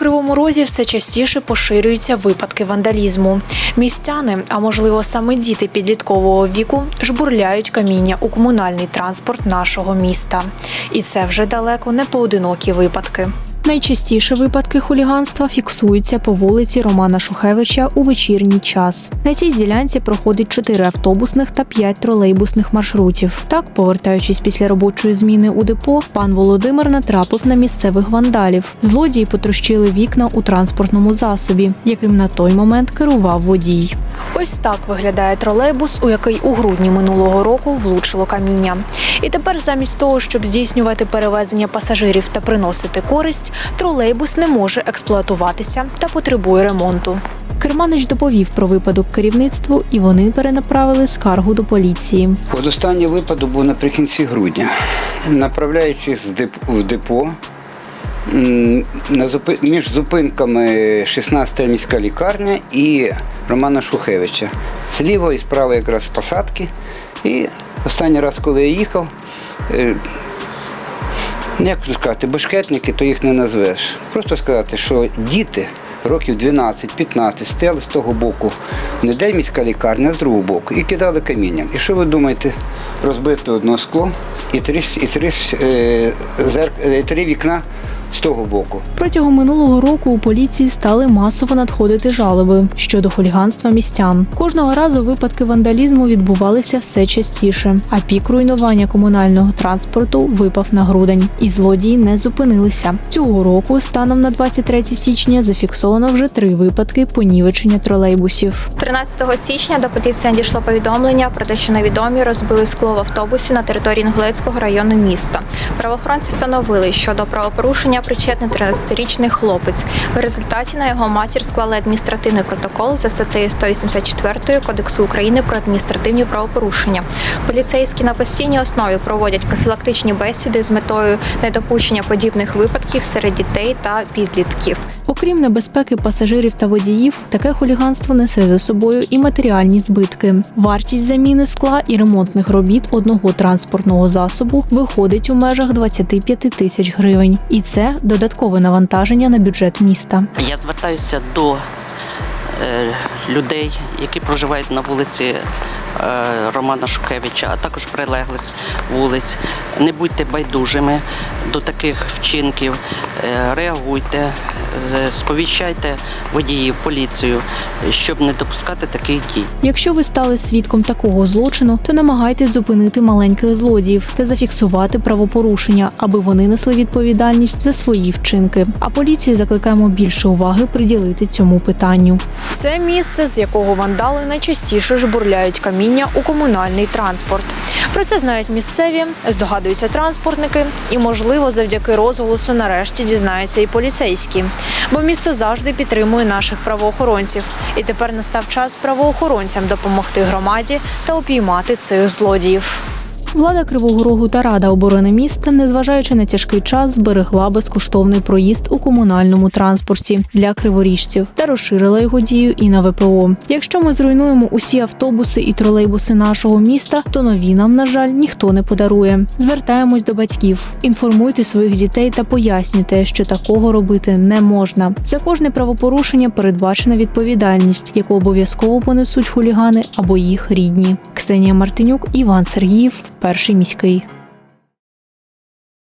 Кривому Розі все частіше поширюються випадки вандалізму. Містяни, а можливо саме діти підліткового віку, жбурляють каміння у комунальний транспорт нашого міста. І це вже далеко не поодинокі випадки. Найчастіше випадки хуліганства фіксуються по вулиці Романа Шухевича у вечірній час. На цій ділянці проходить 4 автобусних та 5 тролейбусних маршрутів. Так, повертаючись після робочої зміни у депо, пан Володимир натрапив на місцевих вандалів. Злодії потрощили вікна у транспортному засобі, яким на той момент керував водій. Ось так виглядає тролейбус, у який у грудні минулого року влучило каміння. І тепер, замість того, щоб здійснювати перевезення пасажирів та приносити користь, тролейбус не може експлуатуватися та потребує ремонту. Керманич доповів про випадок керівництву, і вони перенаправили скаргу до поліції. От останній випадок був наприкінці грудня. Направляючись в депо, між зупинками 16 міська лікарня і Романа Шухевича. Зліва і справа якраз посадки. І останній раз, коли я їхав, е, як сказати, бешкетники, то їх не назвеш. Просто сказати, що діти років 12-15 стояли з того боку, не де міська лікарня, а з другого боку, і кидали камінням. І що ви думаєте, розбито одно скло і три, і три, е, зерк, е, три вікна з того боку. Протягом минулого року у поліції стали масово надходити жалоби щодо хуліганства містян. Кожного разу випадки вандалізму відбувалися все частіше, а пік руйнування комунального транспорту випав на грудень, і злодії не зупинилися. Цього року, станом на 23 січня, зафіксовано вже три випадки понівечення тролейбусів. 13 січня до поліції надійшло повідомлення про те, що невідомі розбили скло в автобусі на території Інгулецького району міста. Правоохоронці встановили, що до правопорушення причетний 13-річний хлопець. В результаті на його матір склали адміністративний протокол за статтею 184 Кодексу України про адміністративні правопорушення. Поліцейські на постійній основі проводять профілактичні бесіди з метою недопущення подібних випадків серед дітей та підлітків. Окрім небезпеки пасажирів та водіїв, таке хуліганство несе за собою і матеріальні збитки. Вартість заміни скла і ремонтних робіт одного транспортного засобу виходить у межах 25 тисяч гривень, і це додаткове навантаження на бюджет міста. Я звертаюся до е, людей, які проживають на вулиці Романа Шухевича, а також прилеглих вулиць. Не будьте байдужими до таких вчинків, е, реагуйте, е, сповіщайте водіїв, поліцію, щоб не допускати таких дій. Якщо ви стали свідком такого злочину, то намагайтесь зупинити маленьких злодіїв та зафіксувати правопорушення, аби вони несли відповідальність за свої вчинки. А поліції закликаємо більше уваги приділити цьому питанню. Це місце, з якого вандали найчастіше жбурляють каміння у комунальний транспорт. Про це знають місцеві, здогадуються транспортники, і, можливо, завдяки розголосу нарешті дізнаються і поліцейські. Бо місто завжди підтримує наших правоохоронців. І тепер настав час правоохоронцям допомогти громаді та упіймати цих злодіїв. Влада Кривого Рогу та Рада оборони міста, незважаючи на тяжкий час, зберегла безкоштовний проїзд у комунальному транспорті для криворіжців та розширила його дію і на ВПО. Якщо ми зруйнуємо усі автобуси і тролейбуси нашого міста, то нові нам, на жаль, ніхто не подарує. Звертаємось до батьків, інформуйте своїх дітей та пояснюйте, що такого робити не можна. За кожне правопорушення передбачена відповідальність, яку обов'язково понесуть хулігани або їх рідні. Ксенія Мартинюк, Іван Сергіїв, перший міський.